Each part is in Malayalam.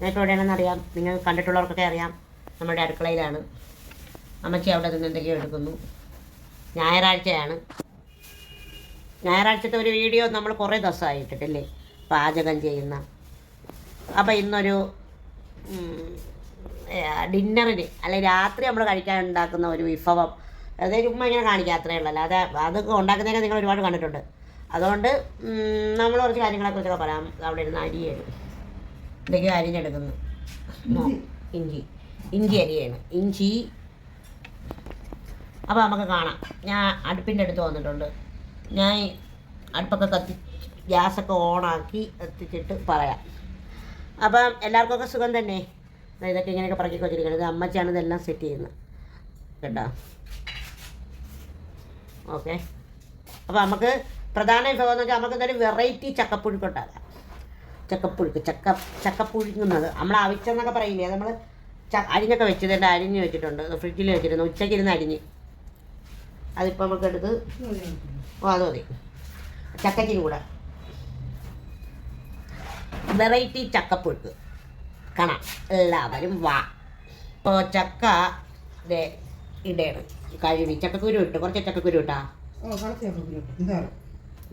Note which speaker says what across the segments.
Speaker 1: ഞാനിപ്പോൾ എവിടെയാണെന്ന് അറിയാം. നിങ്ങൾ കണ്ടിട്ടുള്ളവർക്കൊക്കെ അറിയാം. നമ്മുടെ അടുക്കളയിലാണ്. അമ്മച്ചി അവിടെ നിന്ന് എന്തൊക്കെയോ എടുക്കുന്നു. ഞായറാഴ്ചയാണ്. ഞായറാഴ്ചത്തെ ഒരു വീഡിയോ നമ്മൾ കുറേ ദിവസമായി ഇട്ടിട്ടില്ലേ? പാചകം ചെയ്യുന്ന. അപ്പോൾ ഇന്നൊരു ഡിന്നറിന് അല്ലെങ്കിൽ രാത്രി നമ്മൾ കഴിക്കാൻ ഉണ്ടാക്കുന്ന ഒരു വിഭവം. അതായത് ചുമ്മാ ഇങ്ങനെ കാണിക്കുക അത്രയേ ഉള്ളൂ. അല്ലാതെ അതൊക്കെ ഉണ്ടാക്കുന്നതിനൊക്കെ നിങ്ങൾ ഒരുപാട് കണ്ടിട്ടുണ്ട്. അതുകൊണ്ട് നമ്മൾ കുറച്ച് കാര്യങ്ങളെക്കുറിച്ചൊക്കെ പറയാം. അവിടെ ഇരുന്ന് അരിയാണ് എന്തൊക്കെയോ അരിഞ്ഞെടുക്കുന്നു ഇഞ്ചി. ഇഞ്ചി. അരിയാണ്. ഇഞ്ചി. അപ്പോൾ നമുക്ക് കാണാം. ഞാൻ അടുപ്പിന്റെ അടുത്ത് വന്നിട്ടുണ്ട്. ഞാൻ അടുപ്പൊക്കെ കത്തി ഗ്യാസൊക്കെ ഓണാക്കി എത്തിച്ചിട്ട് പറയാം. അപ്പം എല്ലാവർക്കൊക്കെ സുഖം തന്നെ? ഇതൊക്കെ ഇങ്ങനെയൊക്കെ പറക്കി കൊച്ചിരിക്കുന്നത് ഇത് അമ്മച്ചാണ് ഇതെല്ലാം സെറ്റ് ചെയ്യുന്നത്. കേട്ടോ? ഓക്കെ. അപ്പോൾ നമുക്ക് പ്രധാന വിഭവം എന്ന് വെച്ചാൽ നമുക്ക് എന്തായാലും വെറൈറ്റി ചക്കപ്പുഴുക്ക് ഉണ്ടാകാം ചക്കപ്പുഴുക്ക് ചക്ക ചക്കപ്പുഴുങ്ങുന്നത് നമ്മൾ അവിച്ചെന്നൊക്കെ പറയില്ലേ? നമ്മൾ ച അരിഞ്ഞൊക്കെ വെച്ചത് എന്റെ അരിഞ്ഞ് വെച്ചിട്ടുണ്ട്. ഫ്രിഡ്ജിൽ വെച്ചിരുന്നു. ഉച്ചയ്ക്ക് ഇരുന്ന് അരിഞ്ഞ്. അതിപ്പോൾ നമുക്ക് എടുത്ത് ഓ അത് മതി. ചക്കയ്ക്കും കൂടെ. വെറൈറ്റി ചക്കപ്പുഴുക്ക്. കാണാം. എല്ലാവരും വാ. ഇപ്പോൾ ചക്ക ദേ ഇടയാണ്. കഴുകി. ചക്കക്കുരു ഇട്ട്. കുറച്ച് ചക്കക്കുരു ഇട്ടാ.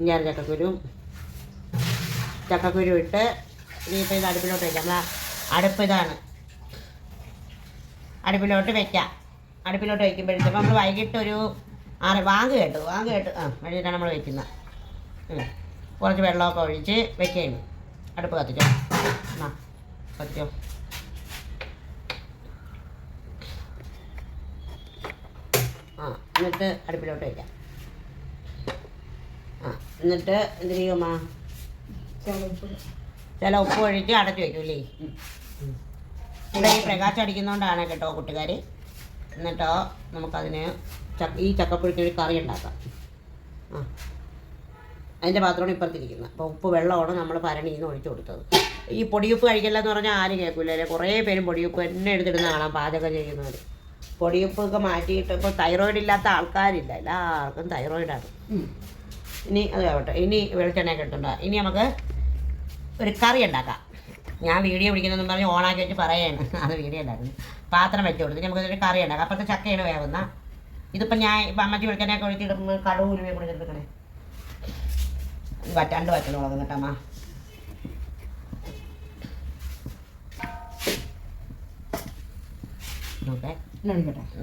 Speaker 1: ഞാൻ ചക്കക്കുരു. ചക്കക്കുരു ഇട്ട് ഇനിയിപ്പോൾ ഇത് അടുപ്പിലോട്ട് വയ്ക്കാം നമ്മൾ അടുപ്പ് ഇതാണ്. അടുപ്പിലോട്ട് വെക്കാം. അടുപ്പിലോട്ട് വയ്ക്കുമ്പോഴത്തേക്കും നമ്മൾ വൈകിട്ട് ഒരു ആറ് വാങ്ക് കേട്ടു. വാങ്ക് കേട്ട് ആ വൈകിട്ടാണ് നമ്മൾ വെക്കുന്നത്. ഉം. കുറച്ച് വെള്ളമൊക്കെ ഒഴിച്ച് വെക്കുകയാണ് അടുപ്പ് കത്തിച്ചോ? എന്നാ കത്തിച്ചോ? ആ എന്നിട്ട് അടുപ്പിലോട്ട് വയ്ക്കാം ആ എന്നിട്ട് എന്ത് ചില ഉപ്പ് ഒഴിച്ച് അടച്ചു വയ്ക്കൂലേ ഇവിടെ ഈ പ്രകാശം അടിക്കുന്നതുകൊണ്ടാണ് കേട്ടോ കൂട്ടുകാർ എന്നിട്ടോ നമുക്കതിന് ഈ ചക്കപ്പുഴുക്കിന് ഒരു കറി ഉണ്ടാക്കാം. ആ. അതിന്റെ പാത്രമാണ് ഇപ്പുറത്തിരിക്കുന്നത്. അപ്പോൾ ഉപ്പ് വെള്ളമാണ് നമ്മൾ ഭരണിയിൽ നിന്ന് ഒഴിച്ചു കൊടുത്തത്. ഈ പൊടിയുപ്പ് കഴിക്കില്ല എന്ന് പറഞ്ഞാൽ ആരും കേൾക്കില്ല കുറേ പേരും പൊടിയുപ്പ് എന്നെ എടുത്തിടുന്ന കാണാം പാചകം ചെയ്യുന്നവർ പൊടിയുപ്പൊക്കെ മാറ്റിയിട്ട് ഇപ്പോൾ തൈറോയിഡ് ഇല്ലാത്ത ആൾക്കാരില്ല. എല്ലാവർക്കും തൈറോയിഡാണ് ഇനി അത് ആവട്ടെ. ഇനി വെളിച്ചെണ്ണയൊക്കെ എടുത്തുണ്ടാകാം ഇനി നമുക്ക് ഒരു കറി ഉണ്ടാക്കാം. ഞാൻ വീഡിയോ പിടിക്കുന്നതെന്ന് പറഞ്ഞ് ഓണാക്കി വെച്ച് പറയാണ് അത് വീഡിയോ ഉണ്ടായിരുന്നു പാത്രം വെച്ച് കൊടുത്ത്. നമുക്ക് ഒരു കറി ഉണ്ടാക്കാം. അപ്പോഴത്തെ ചക്കയാണ് വേവുന്ന. ഇതിപ്പോൾ ഞാൻ ഇപ്പം അമ്മച്ചി വെളിച്ചെണ്ണയൊക്കെ ഒഴിച്ചിടുമ്പോൾ കടവ് ഉരുവയും കൂടി എടുക്കണേ വറ്റാണ്ട് വറ്റണം മുളകും കേട്ടമ്മ ഓക്കെ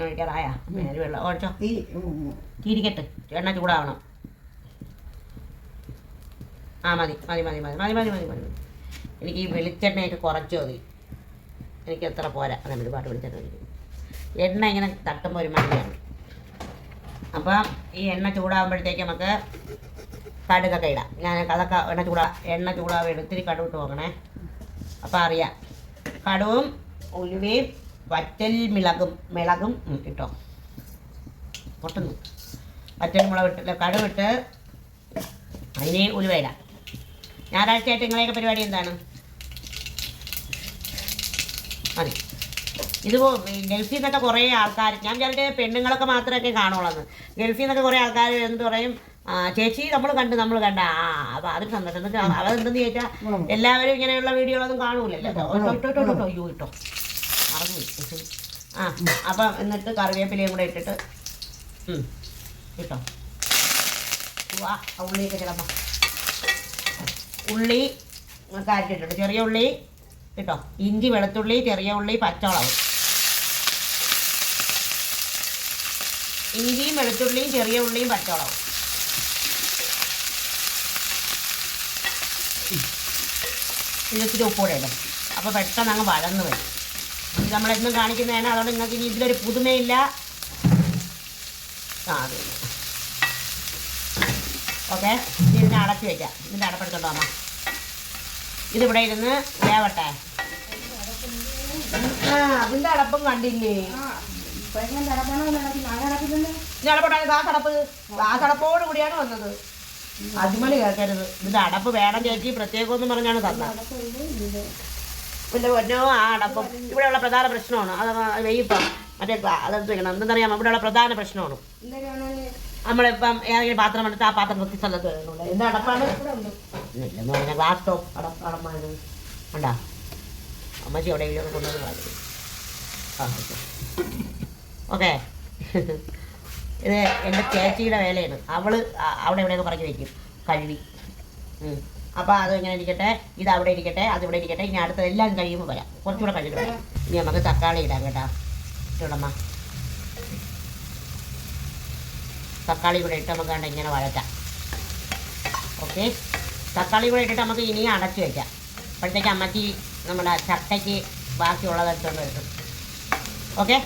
Speaker 1: ഒഴിക്കാറായ? മേൽ വെള്ളം ഓടിച്ചോ തിരിക്കട്ടെ എണ്ണ ചൂടാവണം. ആ മതി മതി മതി മതി മതി മതി മതി മതി. എനിക്ക് ഈ വെളിച്ചെണ്ണയൊക്കെ കുറച്ച് മതി. എനിക്ക് എത്ര പോരാ. അതെ ഒരുപാട് വെളിച്ചെണ്ണ എണ്ണ ഇങ്ങനെ തട്ടുമ്പോൾ ഒരു മതിയാണ് അപ്പം ഈ എണ്ണ ചൂടാകുമ്പോഴത്തേക്ക് നമുക്ക് കടുകൊക്കെ ഇടാം. ഞാൻ അതൊക്കെ എണ്ണ ചൂടാ എണ്ണ എടുത്തിരി കടു ഇട്ട് നോക്കണേ. അപ്പം അറിയാം. കടുവും ഉലുവയും വറ്റൽ മിളകും മിളകും ഇട്ടോ. പൊട്ടുന്നു. വറ്റൽ മുളക് ഇട്ടില്ല കടുവിട്ട് അതിന് ഉലുവയിടാം ഞായറാഴ്ചയായിട്ട് നിങ്ങളെയൊക്കെ പരിപാടി എന്താണ്? മതി. ഇത് ഗൾഫിൽ നിന്നൊക്കെ കുറേ ആൾക്കാർ ഞാൻ ചിലരുടെ പെണ്ണുങ്ങളൊക്കെ മാത്രമൊക്കെ കാണുള്ളൂ ഗൾഫിൽ നിന്നൊക്കെ കുറേ ആൾക്കാർ എന്ത് പറയും ചേച്ചി നമ്മൾ കണ്ട് നമ്മൾ കണ്ട. ആ അപ്പം അതിന് സന്തോഷം. എന്നിട്ട് അതെന്തെന്ന് ചോദിച്ചാൽ എല്ലാവരും ഇങ്ങനെയുള്ള വീഡിയോകളൊന്നും കാണൂലല്ലോ. ഇട്ടോ, അയ്യോ ഇട്ടോ. മറന്നു ആ അപ്പം എന്നിട്ട് കറിവേപ്പിലയും കൂടെ ഇട്ടിട്ട് ഉം, ഇട്ടോ. വാ ഉള്ളിയൊക്കെ ചിലപ്പോൾ ഉള്ളി കാറ്റിട്ടുണ്ട് ചെറിയ ഉള്ളി കേട്ടോ. ഇഞ്ചി വെളുത്തുള്ളി ചെറിയ ഉള്ളി പച്ചമുളക്. ഇഞ്ചിയും വെളുത്തുള്ളിയും ചെറിയ ഉള്ളിയും പച്ചമുളകും. ഇതിച്ചിരി ഉപ്പൂടെ ഇടും. അപ്പോൾ പെട്ടെന്ന് അങ്ങ് വഴന്ന് വരും. ഇത് നമ്മളെന്നും കാണിക്കുന്നതാണ് അതുകൊണ്ട് നിങ്ങൾക്ക് ഇനി ഇതിലൊരു പുതുമയില്ല. ഓക്കെ. ഇതിനെ അടച്ചു വയ്ക്കാം ഇതിന്റെ അടപ്പെടുത്തോ അമ്മ ഇതിവിടെ ഇരുന്ന് വേവട്ടെ. ആ അതിന്റെ അടപ്പും കണ്ടില്ലേ? ഇനി അടപ്പുണ്ടായ ആ അടപ്പ്. ആ അടപ്പോട് കൂടിയാണ് വന്നത്. അജ്മൽ കേൾക്കരുത്. ഇതിന്റെ അടപ്പ് വേണം ചേച്ചി. പ്രത്യേകം എന്ന് പറഞ്ഞാണ് തന്നത് പിന്നെ പൊന്നോ ആ അടപ്പം. ഇവിടെയുള്ള പ്രധാന പ്രശ്നമാണ്. അത് വെയ്യിപ്പം മറ്റേ അതെടുത്ത് വെക്കണം. എന്തെന്നറിയാം ഇവിടെയുള്ള പ്രധാന പ്രശ്നമാണ്. നമ്മളിപ്പം ഏതെങ്കിലും പാത്രം എടുത്ത് ആ പാത്രം വൃത്തി സ്ഥലത്ത് വരണമല്ലോ എന്താ അടപ്പാണ് ഗ്ലാസ് ടോപ്പ് അടപ്പ് അടപ്പാണ് ഉണ്ടാ അമ്മച്ചി എവിടെയെങ്കിലും കൊണ്ടുവന്ന് കളഞ്ഞു ആ ഓക്കെ. ഇത് എന്റെ ചേച്ചിയുടെ വേലയാണ്. അവൾ അവിടെ എവിടെയൊക്കെ പറഞ്ഞു വെക്കും. കഴുകി. അപ്പോൾ അത് ഇങ്ങനെ ഇരിക്കട്ടെ ഇത് അവിടെ ഇരിക്കട്ടെ അത് ഇവിടെ ഇരിക്കട്ടെ ഇനി അടുത്തതെല്ലാം കഴിയുമ്പോൾ വരാം. കുറച്ചുകൂടെ കഴിഞ്ഞിട്ട് വരാം ഇനി നമുക്ക് തക്കാളി ഇടാം കേട്ടോ. ഇടമ്മ തക്കാളി കൂടെ ഇട്ട് നമുക്ക് കണ്ട ഇങ്ങനെ വഴറ്റാം. ഓക്കെ തക്കാളി കൂടെ ഇട്ടിട്ട് നമുക്ക് ഇനി അടച്ചു വയ്ക്കാം അപ്പോഴത്തേക്ക് അമ്മച്ചി നമ്മുടെ ചട്ടയ്ക്ക് ബാക്കിയുള്ളത് എടുത്തുകൊണ്ട് വരും. ഓക്കെ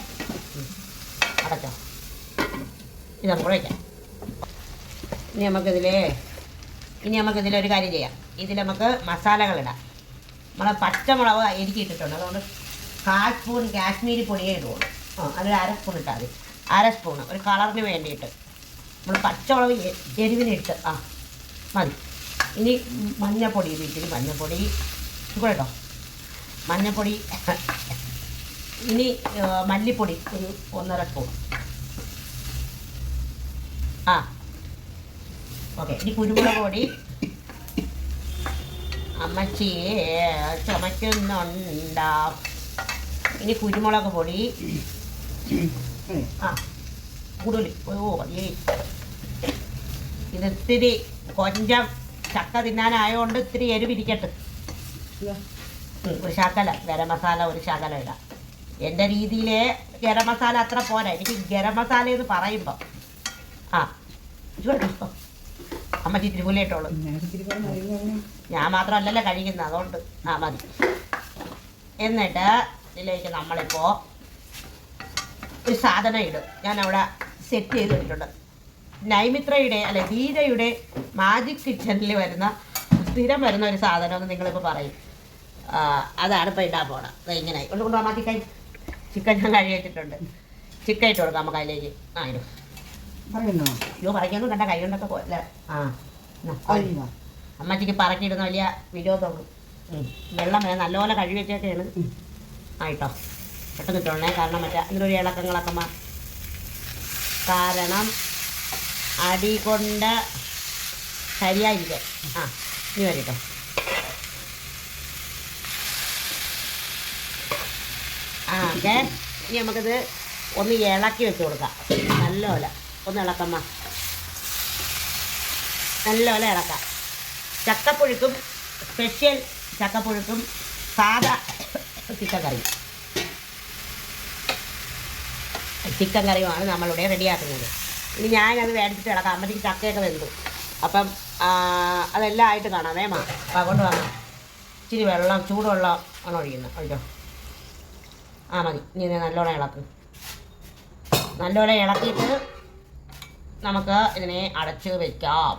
Speaker 1: അടച്ചോ. ഇത് നമുക്ക് വയ്ക്കാം ഇനി നമുക്കിതിൽ ഇനി നമുക്കിതിൽ ഒരു കാര്യം ചെയ്യാം. ഇതിൽ നമുക്ക് മസാലകളിടാം നമ്മളെ പച്ചമുളക് എരിക്കിട്ടിട്ടുണ്ട് അതുകൊണ്ട് കാൽ സ്പൂൺ കാശ്മീരി പൊടിയേ ഇടുള്ളൂ. ആ അതിൽ അര സ്പൂൺ ഇട്ടാൽ മതി. അര സ്പൂൺ ഒരു കളറിന് വേണ്ടിയിട്ട്. നമ്മൾ പച്ചമുളക് എരിവിനിട്ട് ആ മതി. ഇനി മഞ്ഞപ്പൊടി ഇത് മഞ്ഞപ്പൊടി. കൂടെ കേട്ടോ മഞ്ഞപ്പൊടി ഇനി മല്ലിപ്പൊടി ഒരു ഒന്നര സ്പൂൺ. ആ ഓക്കെ. ഇനി കുരുമുളക് പൊടി. അമ്മച്ചി ചുമക്കുന്നുണ്ടാ. ഇനി കുരുമുളക് പൊടി. ആ. കൂടുതൽ ഓ മതിയേ ഇത് ഇത്തിരി കൊഞ്ചം ചക്ക തിന്നാനായതുകൊണ്ട് ഇത്തിരി എരിവിരിക്കട്ടെ ഒരു ശകല. ഗരം മസാല ഒരു ശകല ഇടാം. എന്റെ രീതിയിലെ ഗരം മസാല അത്ര പോരാ. എനിക്ക് ഗരം മസാല എന്ന് പറയുമ്പോൾ ആ ഇത് അമ്മ അമ്മച്ചി തിരുമൂല ഞാൻ മാത്രമല്ലല്ലോ കഴിക്കുന്നത്. അതുകൊണ്ട് ആ മതി. എന്നിട്ട് ഇതിലേക്ക് നമ്മളിപ്പോൾ ഒരു സാധനം ഇടും. ഞാൻ അവിടെ സെറ്റ് ചെയ്ത് വെച്ചിട്ടുണ്ട് നൈമിത്രയുടെ അല്ലെ ഗീതയുടെ മാജിക് കിച്ചണിൽ വരുന്ന സ്ഥിരം വരുന്ന ഒരു സാധനമെന്ന് നിങ്ങളിപ്പോൾ പറയും. അതാണ് ഇപ്പോൾ ഇടാൻ പോണത്. ഇങ്ങനെ. കൊണ്ട് മാറ്റി ചിക്കൻ ചിക്കൻ ഞാൻ കഴുകി വെച്ചിട്ടുണ്ട്. ചിക്കൻ ഇട്ട് കൊടുക്കാം നമുക്ക് അതിലേക്ക്. ആ ഇടും.
Speaker 2: പറയുന്നു?
Speaker 1: അയ്യോ പറയ്ക്കൊന്നും കണ്ട കൈ കൊണ്ടൊക്കെ പോലെ ആ അമ്മച്ചിക്ക് പറക്കിയിടുന്ന വലിയ വിരോധമുള്ളൂ. വെള്ളം വേണം. നല്ലപോലെ കഴുകി വെച്ചൊക്കെയാണ്. ആയിട്ടോ പെട്ടെന്ന് ഇട്ടോണേ കാരണം മറ്റേ അതിലൊരു ഇളക്കങ്ങളൊക്കെ കാരണം അടി കൊണ്ട് ശരിയായിരിക്കും. ആ ഇനി വരട്ടോ. ആ ഓക്കെ ഇനി നമുക്കിത് ഒന്ന് ഇളക്കി വെച്ച് കൊടുക്കാം. നല്ലപോലെ. ഒന്ന് ഇളക്കമ്മ നല്ലപോലെ ഇളക്കാം. ചക്കപ്പുഴുക്കും സ്പെഷ്യൽ ചക്കപ്പുഴുക്കും സാധാ ചിക്കൻ കറിയും ചിക്കൻ കറിയുമാണ് നമ്മളിവിടെ റെഡിയാക്കുന്നത്. ഇനി ഞാനത് മേടിച്ചിട്ട് കിടക്കാം. അമ്മയ്ക്ക് ചക്കയൊക്കെ വെന്തു. അപ്പം അതെല്ലാം ആയിട്ട് കാണാം. വേമാ അപ്പം അതുകൊണ്ട് വന്നു. ഇച്ചിരി വെള്ളം ചൂടുവെള്ളം ആണ് ഒഴിക്കുന്നത് ഒഴിച്ചോ. ആ മതി. ഇനി നല്ലോണം ഇളക്ക്. നല്ലോണം ഇളക്കിയിട്ട് നമുക്ക് ഇതിനെ അടച്ച് വെക്കാം.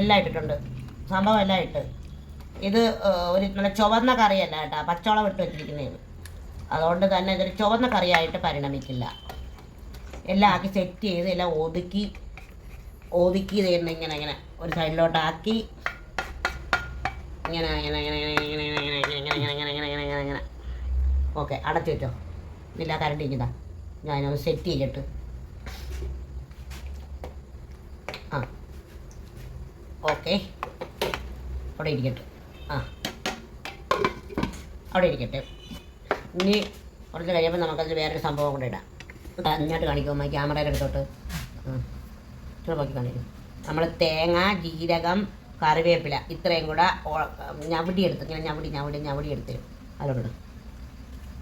Speaker 1: എല്ലാം ഇട്ടിട്ടുണ്ട്. സംഭവം എല്ലാം ഇട്ട്. ഇത് ഒരു നല്ല ചുവന്ന കറിയല്ല കേട്ടോ. പച്ചവളം ഇട്ട് വെച്ചിരിക്കുന്നതാണ്. അതുകൊണ്ട് തന്നെ ഇതൊരു ചുവന്ന കറിയായിട്ട് പരിണമിക്കില്ല എല്ലാം ആക്കി സെറ്റ് ചെയ്ത് എല്ലാം ഒതുക്കി ഒതുക്കി തരുന്ന ഇങ്ങനെ ഇങ്ങനെ ഒരു സൈഡിലോട്ടാക്കി ഇങ്ങനെ ഇങ്ങനെ ഇങ്ങനെ ഇങ്ങനെ ഇങ്ങനെ ഇങ്ങനെ ഇങ്ങനെ ഇങ്ങനെ ഇങ്ങനെ ഇങ്ങനെ ഇങ്ങനെ ഇങ്ങനെ ഓക്കെ അടച്ചു വെച്ചോ ഇതില്ല കരണ്ട് ഞാൻ ഞാനൊന്ന് സെറ്റ് ചെയ്തിട്ട് ആ ഓക്കെ അവിടെ ഇരിക്കട്ടെ ആ അവിടെ ഇരിക്കട്ടെ ഇനി കുറച്ച് കഴിയുമ്പോൾ നമുക്കതിൽ വേറൊരു സംഭവം കൂടെ ഇടാം. ഇങ്ങോട്ട് കാണിക്കുമ്പോൾ ക്യാമറയുടെ അടുത്തോട്ട്. ഇത്ര നോക്കി കാണിക്കും. നമ്മൾ തേങ്ങ ജീരകം കറിവേപ്പില ഇത്രയും കൂടെ ഞവടി എടുത്ത് ഇങ്ങനെ ഞവടി ഞവടി ഞവടി എടുത്ത് അതിലോട്ട്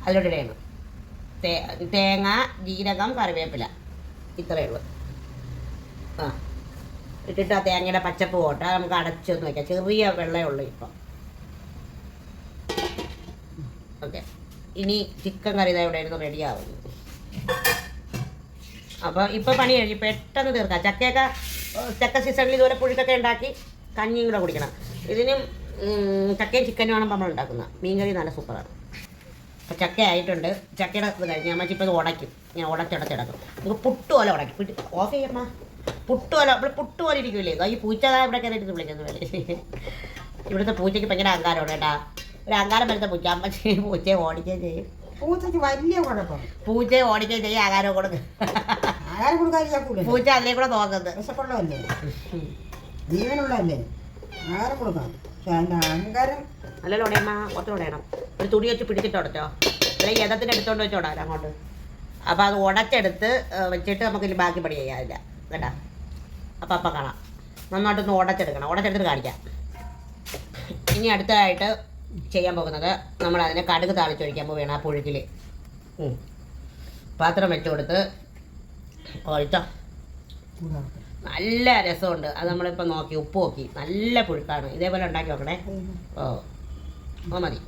Speaker 1: അതിലോട്ട് ഇടയാണ്. തേങ്ങ ജീരകം കറിവേപ്പില. ഇത്രയേ ഉള്ളൂ. ആ ഇട്ടിട്ട് ആ തേങ്ങയുടെ പച്ചപ്പ് പോട്ടെ. നമുക്ക് അടച്ചൊന്ന് വയ്ക്കാം ചെറിയ വെള്ളമേ ഉള്ളൂ ഇപ്പം. ഓക്കെ. ഇനി ചിക്കൻ കറി ഇവിടെ ഇരുന്ന് റെഡിയാവുന്നു അപ്പോൾ ഇപ്പോൾ പണി കഴിഞ്ഞു പെട്ടെന്ന് തീർക്കാം. ചക്കയൊക്കെ ചക്ക സീസണിൽ ഇതുപോലെ പുഴുക്കൊക്കെ ഉണ്ടാക്കി കഞ്ഞിയും കൂടെ കുടിക്കണം. ഇതിനും ചക്കയും ചിക്കനും ആണ് നമ്മൾ ഉണ്ടാക്കുന്നത് മീൻകറി നല്ല സൂപ്പറാണ്. അപ്പോൾ ചക്ക ആയിട്ടുണ്ട്. ചക്കയുടെ ഇത് കഴിഞ്ഞ് അമ്മച്ചി ഇപ്പോൾ ഇത് ഉടയ്ക്കും. ഞാൻ ഉടച്ചടച്ചടക്കും നമുക്ക് പുട്ട് പോലെ ഉടയ്ക്കും. ഓഫ് ചെയ്യമ്മ പുട്ട് പോലെ നമ്മൾ പുട്ട് ഇരിക്കില്ലേ ഈ പൂച്ചതാ ഇവിടെ കയറിയിട്ട് വിളിക്കുന്നു പോലെ ഇവിടുത്തെ പൂച്ചയ്ക്ക് ഭയങ്കര അഹങ്കാരമാണ് കേട്ടാ. ഒരു അഹങ്കാരം വരുന്ന പൂച്ച ചെയ്യും പൂച്ചയെ ഓടിക്കുകയും ചെയ്യും.
Speaker 2: പൂച്ചയ്ക്ക് വലിയ കുഴപ്പം.
Speaker 1: പൂച്ചയെ ഓടിക്കുകയും ചെയ്യും ആഹാരം കൊടുക്കും.
Speaker 2: ആഹാരം കൊടുക്കാതിരിക്കൂല
Speaker 1: പൂച്ച അതിലേ കൂടെ നോക്കുന്നത്?
Speaker 2: വിശപ്പുള്ളതല്ലേ? ജീവനുള്ളതല്ലേ? ആഹാരം അതിന്റെ അഹങ്കാരം
Speaker 1: അല്ലല്ലോ ഉടയമ്മ കുറച്ച് ഉടയണം ഒരു തുണി വെച്ച് പിടിച്ചിട്ട് ഉടച്ചോ? അല്ലെങ്കിൽ യഥത്തിന് എടുത്തോണ്ട് വെച്ച് ഉടാൻ അങ്ങോട്ട്. അപ്പോൾ അത് ഉടച്ചെടുത്ത് വെച്ചിട്ട് നമുക്ക് ഇനി ബാക്കി പണി ചെയ്യാറില്ല കേട്ടാ? അപ്പം അപ്പം കാണാം. നന്നായിട്ടൊന്ന് ഉടച്ചെടുക്കണം. ഉടച്ചെടുത്തിട്ട് കാണിക്കാം. ഇനി അടുത്തതായിട്ട് ചെയ്യാൻ പോകുന്നത് നമ്മൾ അതിനെ കടുക് താളിച്ചൊഴിക്കാൻ പോവുകയാണ് ആ പുഴുക്കിൽ പാത്രം വെച്ച് കൊടുത്ത് ഒഴിച്ചോ നല്ല രസമുണ്ട്. അത് നമ്മളിപ്പോൾ നോക്കി ഉപ്പ് നോക്കി. നല്ല പുഴുക്കാണ്. ഇതേപോലെ ഉണ്ടാക്കി നോക്കണേ. ഓ ഓ മതി.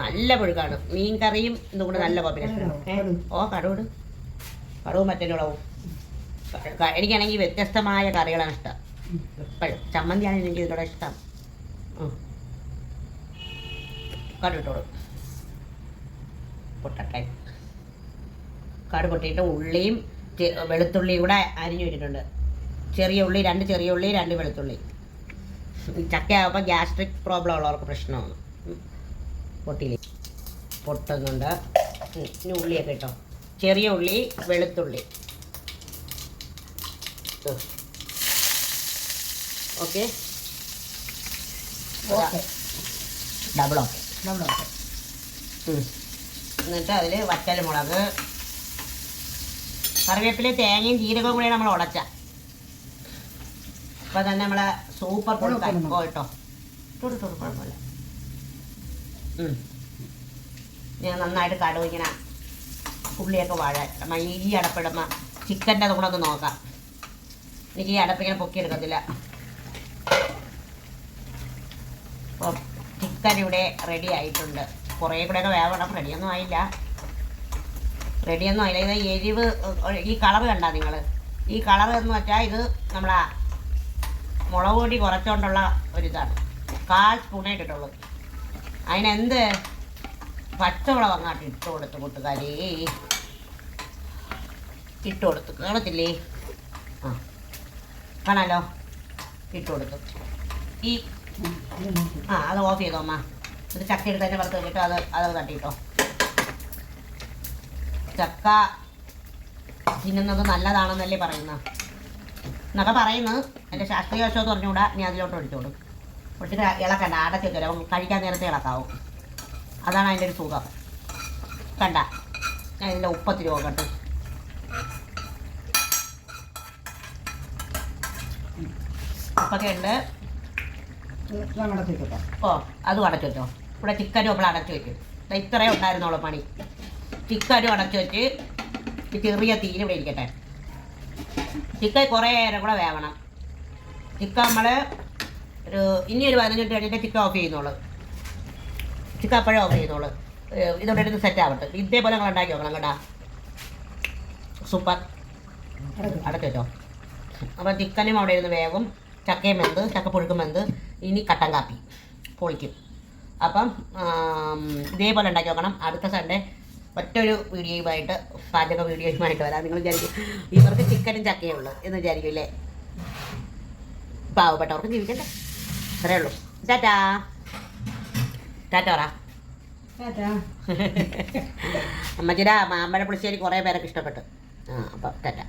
Speaker 1: നല്ല പുഴുക്കാണ്. മീൻ കറിയും ഇതും കൂടെ നല്ല കോമ്പിനേഷൻ. ഓ കടുവിട് കടുവും മറ്റേടവും എനിക്കാണെങ്കിൽ വ്യത്യസ്തമായ കറികളാണ് ഇഷ്ടം. എപ്പോഴും ചമ്മന്തിയാണ് എനിക്ക് ഇതിനോട് ഇഷ്ടം. ഉം. കടുവിട്ടോളൂ പൊട്ടട്ടെ. കടു പൊട്ടിയിട്ട് ഉള്ളിയും വെളുത്തുള്ളിയും കൂടെ അരിഞ്ഞു വെച്ചിട്ടുണ്ട്. ചെറിയ ഉള്ളി രണ്ട് ചെറിയ ഉള്ളി രണ്ട് വെളുത്തുള്ളി. ചക്കയാകുമ്പോൾ ഗ്യാസ്ട്രിക് പ്രോബ്ലം ഉള്ളവർക്ക് പ്രശ്നമാണ്. പൊട്ടിയില്ല? പൊട്ടുന്നുണ്ട്. ഇനി ഉള്ളിയൊക്കെ ഇട്ടോ. ചെറിയ ഉള്ളി വെളുത്തുള്ളി. ഓക്കെ?
Speaker 2: ഓക്കെ.
Speaker 1: Double okay.
Speaker 2: നമ്മളോക്കെ
Speaker 1: എന്നിട്ട് അതിൽ വറ്റൽ മുളക് കറിവേപ്പില തേങ്ങയും ജീരകവും കൂടെ നമ്മൾ ഉടച്ച. അപ്പൊ തന്നെ നമ്മളെ സൂപ്പർ. പോയിട്ടോ തൊടു തൊടു കുഴപ്പമില്ല. ഞാൻ നന്നായിട്ട് കടുവ് ഇങ്ങനെ ഉള്ളിയൊക്കെ വാഴ ഈ അടപ്പിടുമ്പ ചിക്കന്റെ കൂടെ ഒന്ന് നോക്കാം. എനിക്ക് ഈ അടപ്പിങ്ങനെ പൊക്കിയെടുക്കത്തില്ല അപ്പോൾ ചിക്കൻ ഇവിടെ റെഡി ആയിട്ടുണ്ട്. കുറേ കൂടെയൊക്കെ വേവണം. റെഡിയൊന്നും ആയില്ല. റെഡിയൊന്നും ആയില്ല. ഇത് എരിവ് ഈ കളർ കണ്ട നിങ്ങൾ ഈ കളർ എന്ന് വെച്ചാൽ ഇത് നമ്മളെ മുളക് പൊടി കുറച്ചുകൊണ്ടുള്ള ഒരിതാണ്. കാൽ സ്പൂണേ ഇട്ടിട്ടുള്ളൂ. അതിനെന്ത്? പച്ചമുളക് അങ്ങോട്ട് ഇട്ട് കൊടുത്ത് കൂട്ടുകാരി. ഇട്ട് കൊടുത്തു. കാണത്തില്ലേ? ആ. കാണാലോ? ഇട്ട് കൊടുത്തു. ഈ ആ അത് ഓഫ് ചെയ്തോ അമ്മ. ഇത് ചക്ക എടുത്ത് തന്നെ വറുത്ത് അത് അത് തട്ടിട്ടോ. ചക്ക തിന്നുന്നത് നല്ലതാണെന്നല്ലേ പറയുന്നത്. എന്നൊക്കെ പറയുന്നു. എന്റെ ശാസ്ത്രീയ വശമെന്ന് പറഞ്ഞുകൂടാ ഞാൻ അതിലോട്ട് ഒഴിച്ചോടും. ഒഴിച്ചിട്ട് ഇളക്കണ്ട. അടച്ചു അപ്പം കഴിക്കാൻ നേരത്തെ ഇളക്കാവും. അതാണ് അതിന്റെ ഒരു സുഖം. കണ്ട. ഞാൻ ഇതിന്റെ ഉപ്പത്തിരി നോക്കട്ടെ. ഉപ്പൊക്കെ ഉണ്ട്.
Speaker 2: ഞങ്ങളുടെ തിരിക്കട്ടെ
Speaker 1: ഓ അതും അടച്ചു വെച്ചോ. ഇവിടെ ചിക്കനും നമ്മൾ അടച്ചു വെക്കും. ഇത്രയും ഉണ്ടായിരുന്നോളൂ പണി. ചിക്കനും അടച്ചു വെച്ച് ചെറിയ തീര് ഇവിടെ ഇരിക്കട്ടെ. ചിക്കൻ കുറേ നേരം കൂടെ വേവണം. ചിക്കൻ നമ്മൾ ഒരു ഇനി ഒരു പതിനഞ്ച് മിനിറ്റ് കഴിഞ്ഞിട്ട് ചിക്കൻ ഓഫ് ചെയ്യുന്നോളൂ ചിക്കൻ അപ്പോഴേ ഓഫ് ചെയ്യുന്നോളൂ ഏഹ് ഇതോടെ എടുത്ത് സെറ്റ് ആവട്ടെ. ഇതേപോലെ നിങ്ങൾ ഉണ്ടാക്കി നോക്കണം കേട്ടാ. സൂപ്പർ. അടച്ചു വെച്ചോ. അപ്പോൾ ചിക്കനും അവിടെ ഇരുന്ന് വേവും. ചക്കയും വെന്ത് ചക്കപ്പുഴുക്കും വെന്ത്. ഇനി കട്ടൻ കാപ്പി. പൊളിക്കും. അപ്പം ഇതേപോലെ ഉണ്ടാക്കി നോക്കണം അടുത്ത സൺഡേ ഒറ്റൊരു വീഡിയോയുമായിട്ട് പാചക വീഡിയോയുമായിട്ട് വരാം. നിങ്ങൾ വിചാരിക്കും ഇവർക്ക് ചിക്കനും ചക്കയേ ഉള്ളൂ എന്ന് വിചാരിക്കും അല്ലേ പാവപ്പെട്ടവർക്ക് ജീവിക്കട്ടെ അത്രേ ഉള്ളൂ. ടാറ്റാ. ടാറ്റ അമ്മച്ചിരാ മാമ്പഴ പുളിശ്ശേരി കുറേ പേരൊക്കെ ഇഷ്ടപ്പെട്ടു. ആ അപ്പം ടാറ്റ.